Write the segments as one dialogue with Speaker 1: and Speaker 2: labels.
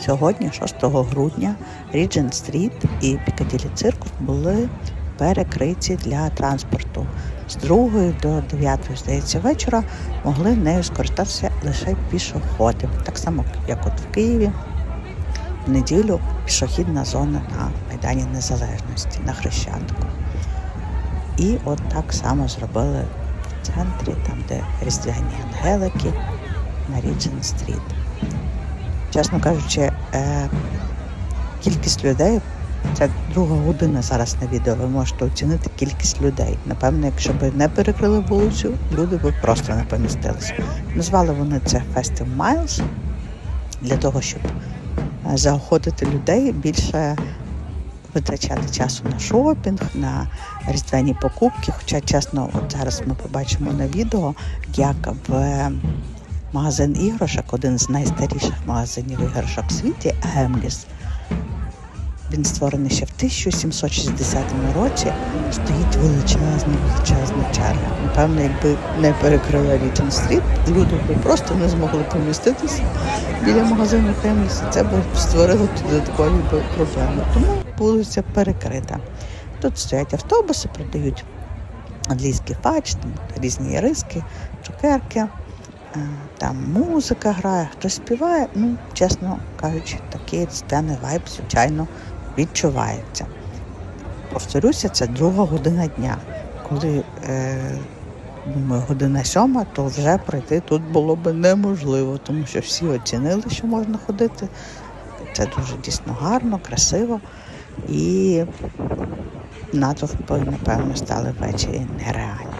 Speaker 1: Сьогодні, 6 грудня, Regent Street і Piccadilly Circus були перекриті для транспорту. З 2 до 9, здається, вечора могли нею скористатися лише пішоходи. Так само, як от в Києві, в неділю пішохідна зона на Майдані Незалежності, на Хрещатику. І от так само зробили в центрі, там, де різдвяні ангелики, на Regent Street. Чесно кажучи, е, кількість людей, це друга година зараз на відео, ви можете оцінити кількість людей. Напевно, якщо б не перекрили вулицю, люди б просто не помістилися. Назвали вони це Festive Miles для того, щоб е, заохотити людей більше витрачати часу на шопінг, на різдвяні покупки. Хоча, чесно, от зараз ми побачимо на відео, як в магазин іграшок, один з найстаріших магазинів іграшок в світі, Гемліс. Він створений ще в 1760 році. Стоїть величезна, величезна черга. Напевно, якби не перекрили Річен Стріт, люди б просто не змогли поміститися біля магазину Хемліс. Це б створило додаткові проблеми. Тому вулиця перекрита. Тут стоять автобуси, продають англійський фач, різні риски, цукерки. Е, Там музика грає, хтось співає. Ну, чесно кажучи, такий різдвяний вайб, звичайно, відчувається. Повторюся, це друга година дня. Коли е, година сьома, то вже пройти тут було б неможливо, тому що всі оцінили, що можна ходити. Це дуже дійсно гарно, красиво. І натовпи, напевно, стали ввечері нереальні.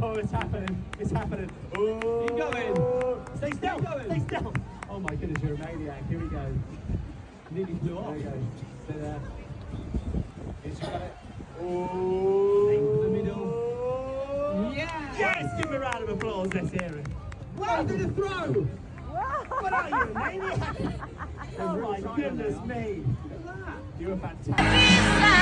Speaker 2: Oh, it's happening. It's happening. Oh. Keep going. Oh. Stay still. Stay still. Oh my goodness, you're a maniac. Here we go. Nearly flew off. There you go. Stay there. He's got it. Oh. Aim the middle. Yeah. Yes! Give me a round of applause. Let's hear it. Wow, did a throw. What are you, a maniac? Oh my goodness me. Look at that. You're a fantastic.